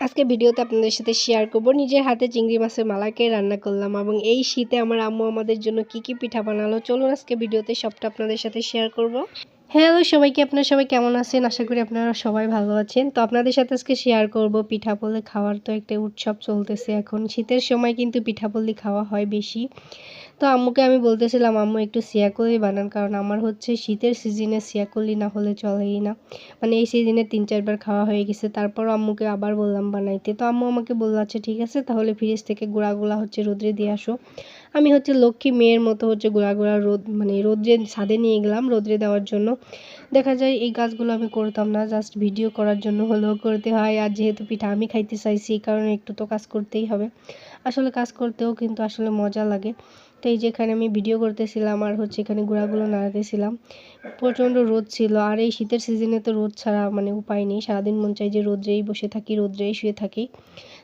আজকে ভিডিওতে আপনাদের সাথে শেয়ার করব। নিজের হাতে চিংড়ি মাছের মালাইকারি রান্না করলাম এবং এই শীতে আমার আম্মু আমাদের জন্য কি কি পিঠা বানালো, চলুন আজকে ভিডিওতে সবটা আপনাদের সাথে শেয়ার করব। হ্যালো সবাইকে, আপনারা সবাই কেমন আছেন? আশা করি আপনারা সবাই ভালো আছেন। তো আপনাদের সাথে আজকে শেয়ার করব, পিঠা বলে খাওয়ার তো একটা উৎসব চলতেছে এখন। শীতের সময় কিন্তু পিঠা বললি খাওয়া হয় বেশি। তো আম্মুকে আমি বলতেছিলাম, আম্মু, একটু সিয়াকলি বানান, কারণ আমার হচ্ছে শীতের সিজনে সিয়াকলি না হলে চলেই না। মানে এই সিজনে তিন চারবার খাওয়া হয়ে গেছে, তারপর আম্মুকে আবার বললাম বানাইতে। তো আম্মু আমাকে বলল আচ্ছা ঠিক আছে, তাহলে ফ্রিজ থেকে গুঁড়াগুলা হচ্ছে রোদ্রে দিয়ে আসো। আমি হচ্ছে লক্ষ্মী মেয়ের মতো হচ্ছে গুঁড়া রোদ মানে রোদ্রে ছাদে নিয়ে গেলাম রোদ্রে দেওয়ার জন্য। দেখা যায় এই গাছগুলো আমি করতাম না জাস্ট ভিডিও করার জন্য হলেও করতে হয়। আর যেহেতু পিঠা আমি খাইতে চাইছি, এই কারণে একটু তো কাজ করতেই হবে। আসলে কাজ করতেও কিন্তু আসলে মজা লাগে। তো এই যেখানে আমি ভিডিও করতেছিলাম আর হচ্ছে এখানে গুঁড়াগুলো নাড়াতেছিলাম। প্রচণ্ড রোদ ছিল আর এই শীতের সিজনে তো রোদ ছাড়া মানে উপায় নেই। সারাদিন মন চাই যে রোদ্রেই বসে থাকি, রোদ্রেই শুয়ে থাকি।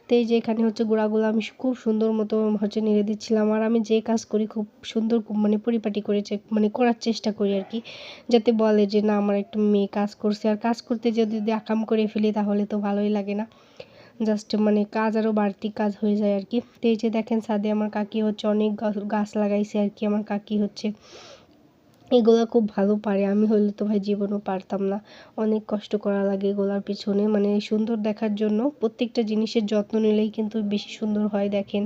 তো এই যে এখানে হচ্ছে গুঁড়াগুলো আমি খুব সুন্দর মতো হচ্ছে নেড়ে দিচ্ছিলাম আর আমি যে কাজ করি খুব সুন্দর মানে পরিপাটি করে মানে করার চেষ্টা করি আর কি। যাতে বলে যে না, আমার একটা মেয়ে কাজ করছে। আর কাজ করতে যদি আকাম করে ফেলি তাহলে তো ভালোই লাগে না। জাস্ট মানে কাজ আরও বাড়তি কাজ হয়ে যায় আর কি। তো এই যে দেখেন, সাদে আমার কাকি হচ্ছে, অনেক গাছ লাগাইছে আর কি, আমার কাকি হচ্ছে। এগুলো খুব ভালো পারে। আমি হলে তো ভাই জীবনও পারতাম না। অনেক কষ্ট করা লাগে এগুলোর পিছনে। মানে সুন্দর দেখার জন্য প্রত্যেকটা জিনিসের যত্ন নিলেই কিন্তু বেশি সুন্দর হয় দেখেন।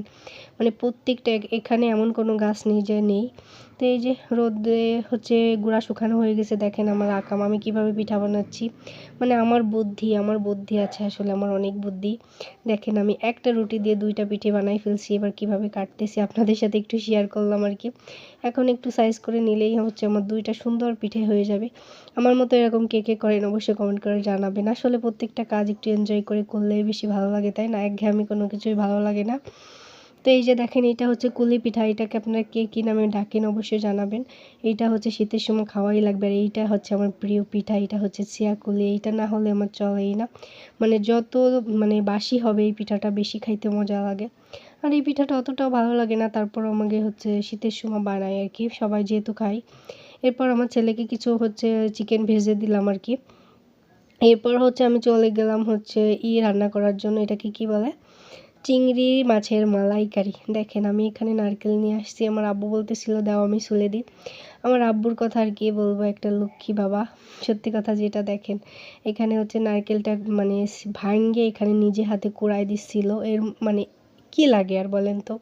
মানে প্রত্যেকটা এখানে এমন কোনো গাছ নেই যে নেই। তো এই যে রোদে হচ্ছে গুঁড়া শুকানো হয়ে গেছে দেখেন আমার আকাম। আমি কীভাবে পিঠা বানাচ্ছি? মানে আমার বুদ্ধি আমার বুদ্ধি আছে আসলে, আমার অনেক বুদ্ধি। দেখেন আমি একটা রুটি দিয়ে দুইটা পিঠে বানাই ফেলছি, এবার কীভাবে কাটতেছি আপনাদের সাথে একটু শেয়ার করলাম আর কি। এখন একটু সাইজ করে নিলেই হচ্ছে আমার দুইটা সুন্দর পিঠে হয়ে যাবে। আমার মতো এরকম কে কে করেন অবশ্যই কমেন্ট করে জানাবেন। আসলে প্রত্যেকটা কাজ একটু এনজয় করে করলেই বেশি ভালো লাগে, তাই না? একঘেয়েমি কোনো কিছুই ভালো লাগে না। তো এই যে দেখেন, এটা হচ্ছে কুলি পিঠা, এটাকে আপনারা কে কী নামে ডাকেন অবশ্যই জানাবেন। এইটা হচ্ছে শীতের সময় খাওয়াই লাগবে আর এইটা হচ্ছে আমার প্রিয় পিঠা, এটা হচ্ছে চিয়া কুলি এইটা না হলে আমার চলেই না। মানে যত মানে বাসি হবে এই পিঠাটা, বেশি খাইতে মজা লাগে। আর এই পিঠাটা অতটাও ভালো লাগে না তারপর আমাকে হচ্ছে শীতের সময় বানাই আর কি, সবাই যেহেতু খাই এরপর আমার ছেলেকে কিছু হচ্ছে চিকেন ভেজে দিলাম আর কি। এরপর হচ্ছে আমি চলে গেলাম হচ্ছে ই রান্না করার জন্য, এটাকে কি বলে? চিংড়ি মাছের মালাইকারি। দেখেন, আমি এখানে নারকেল নিয়ে আসছি। আমার আব্বু বলতেছিল, দাও, আমি সুলে দিই। আমার আব্বুর কথা আর কি বলব, একটা লক্ষ্মী বাবা। সত্যি কথা যেটা দেখেন, এখানে হচ্ছে নারকেলটা মানে ভাঙ্গে এখানে নিজে হাতে কুড়াই দিচ্ছিল। এর মানে কি লাগে আর বলেন তো?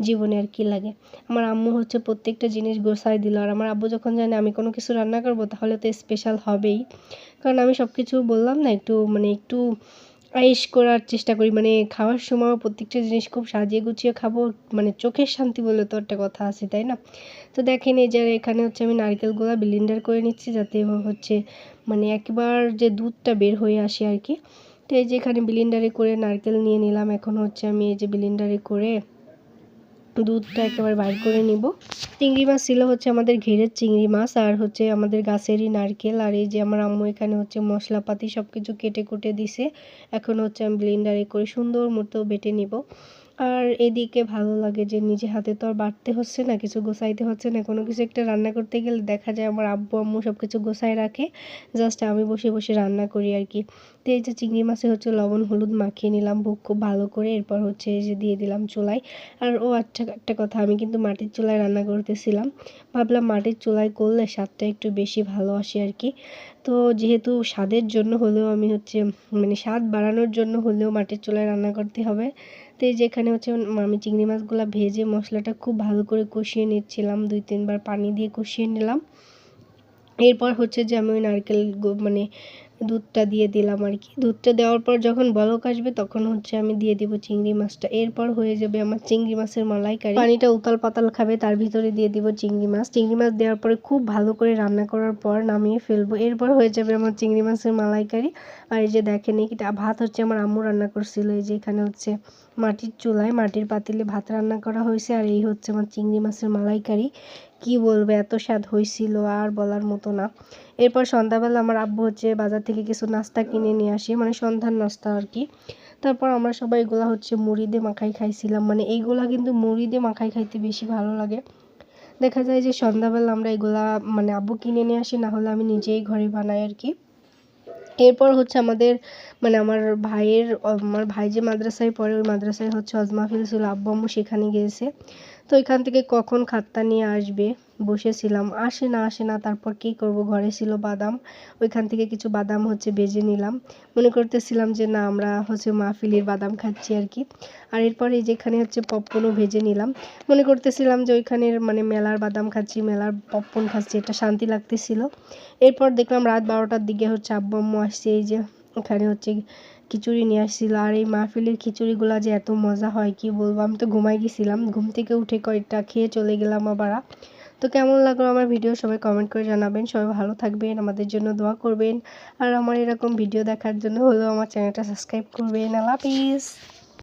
জীবনে আর কি লাগে? আমার আম্মু হচ্ছে প্রত্যেকটা জিনিস গোছায় দিল। আর আমার আব্বু যখন জানে আমি কোনো কিছু রান্না করব, তাহলে তো স্পেশাল হবেই। কারণ আমি সব কিছু বললাম না, একটু মানে একটু আয়েস করার চেষ্টা করি। মানে খাওয়ার সময় প্রত্যেকটা জিনিস খুব সাজিয়ে গুছিয়ে খাব। মানে চোখের শান্তি বলে তো একটা কথা আছে, তাই না? তো দেখেন এই যে এখানে হচ্ছে আমি নারকেল নারকেলগুলো ব্লিন্ডার করে নিচ্ছি, যাতে হচ্ছে মানে একবার যে দুধটা বের হয়ে আসে আর কি। এই যে এখানে ব্লিন্ডারে করে নারকেল নিয়ে নিলাম, এখন হচ্ছে আমি এই যে ব্লিন্ডারে করে দুধটা একেবারে বাইর করে নিব। চিংড়ি মাছ ছিল হচ্ছে আমাদের ঘেরের চিংড়ি মাছ, আর হচ্ছে আমাদের গাছেরই নারকেল, আর এই যে আমার আম্মু এখানে হচ্ছে মশলাপাতি সব কিছু কেটে কুটে দিছে, এখন হচ্ছে আমি ব্লেন্ডারে করে সুন্দর মতো বেটে নিব। আর এদিকে ভালো লাগে যে নিজে হাতে তো আর বাড়তে হচ্ছে না, কিছু গোছাইতে হচ্ছে না, কোনো কিছু একটা রান্না করতে গেলে দেখা যায় আমার আব্বু, আম্মু সব কিছু গোছায় রাখে, জাস্ট আমি বসে বসে রান্না করি আর কি। তো এই যে চিংড়ি মাছে হচ্ছে লবণ, হলুদ মাখিয়ে নিলাম ভোগ খুব ভালো করে। এরপর হচ্ছে যে দিয়ে দিলাম চুলায়। আর ও আচ্ছা একটা কথা, আমি কিন্তু মাটির চুলায় রান্না করতেছিলাম। ভাবলাম মাটির চুলায় করলে স্বাদটা একটু বেশি ভালো আসে আর কি। তো যেহেতু স্বাদের জন্য হলেও আমি হচ্ছে মানে স্বাদ বাড়ানোর জন্য হলেও মাটির চুলায় রান্না করতে হবে। তো যেখানে হচ্ছে আমি চিংড়ি মাছগুলো ভেজে মশলাটা খুব ভালো করে কষিয়ে নিচ্ছিলাম। দুই, তিনবার পানি দিয়ে কষিয়ে নিলাম। এরপর হচ্ছে যে আমি ওই নারকেল মানে দুধটা দিয়ে দিলাম আর কি। দুধটা দেওয়ার পর যখন বলক আসবে তখন হচ্ছে আমি দিয়ে দিব চিংড়ি মাছটা। এরপর হয়ে যাবে আমার চিংড়ি মাছের মালাইকারি। পানিটা উতাল পাতাল খাবে, তার ভিতরে দিয়ে দিব চিংড়ি মাছ। চিংড়ি মাছ দেওয়ার পরে খুব ভালো করে রান্না করার পর নামিয়ে ফেলব। এরপর হয়ে যাবে আমার চিংড়ি মাছের মালাইকারি। আর এই যে দেখেন, এই ভাত হচ্ছে আমার আম্মু রান্না করছিল। এই যে এখানে হচ্ছে মাটির চুলায় মাটির পাতিলে ভাত রান্না করা হয়েছে। আর এই হচ্ছে আমার চিংড়ি মাছের মালাইকারি। কি বলব? এত স্বাদ হয়েছিল আর বলার মতো না। এরপর সন্ধ্যাবেলা আমার আব্বু হচ্ছে বাজার থেকে কিছু নাস্তা কিনে নিয়ে আসি মানে সন্ধ্যার নাস্তা আর কি। তারপর আমরা সবাই এগুলো হচ্ছে মুড়ি দিয়ে মাখাই খাইছিলাম। মানে এইগুলা কিন্তু মুড়ি দিয়ে মাখাই খাইতে বেশি ভালো লাগে। দেখা যায় যে সন্ধ্যাবেলা আমরা এগুলা মানে আব্বু কিনে নিয়ে আসি, না হলে আমি নিজেই ঘরে বানাই আর কি। এরপর হচ্ছে আমাদের মানে আমার ভাইয়ের, আমার ভাই যে মাদ্রাসায় পড়ে, ওই মাদ্রাসায় হচ্ছে হজ আব্বু সেখানে গিয়েছে। তো এখান থেকে কখন খাত্তা নিয়ে আসবে? বসেছিলাম। আসে না আসে না, তারপর কী করব? ঘরে ছিল বাদাম। ওইখান থেকে কিছু বাদাম হচ্ছে বেজে নিলাম। মনে করতেছিলাম যে না, আমরা হচ্ছে মাহফিলির বাদাম খাচ্ছি আর কি। আর এরপর এই যেখানে হচ্ছে পপকর্নও ভেজে নিলাম। মনে করতেছিলাম যে ওইখানের মানে মেলার বাদাম খাচ্ছি, মেলার পপকর্ন খাচ্ছি, এটা শান্তি লাগতেছিল। এরপর দেখলাম রাত বারোটার দিকে হচ্ছে আব্বু, আম্মু আসছে, এই যে এখানে হচ্ছে খিচুড়ি নিয়ে আসছিল। আর এই মাহফিলের খিচুড়িগুলো যে এত মজা হয়, কি বলব? আমি তো ঘুমাই গেছিলাম। ঘুম থেকে উঠে কয়েকটা খেয়ে চলে গেলাম আবার। তো কেমন লাগল আমার ভিডিও সবাই কমেন্ট করে জানাবেন। সবাই ভালো থাকবেন, আমাদের জন্য দোয়া করবেন। আর আমার এরকম ভিডিও দেখার জন্য হলেও আমার চ্যানেলটা সাবস্ক্রাইব করবেন। আল্লাহ হাফিজ।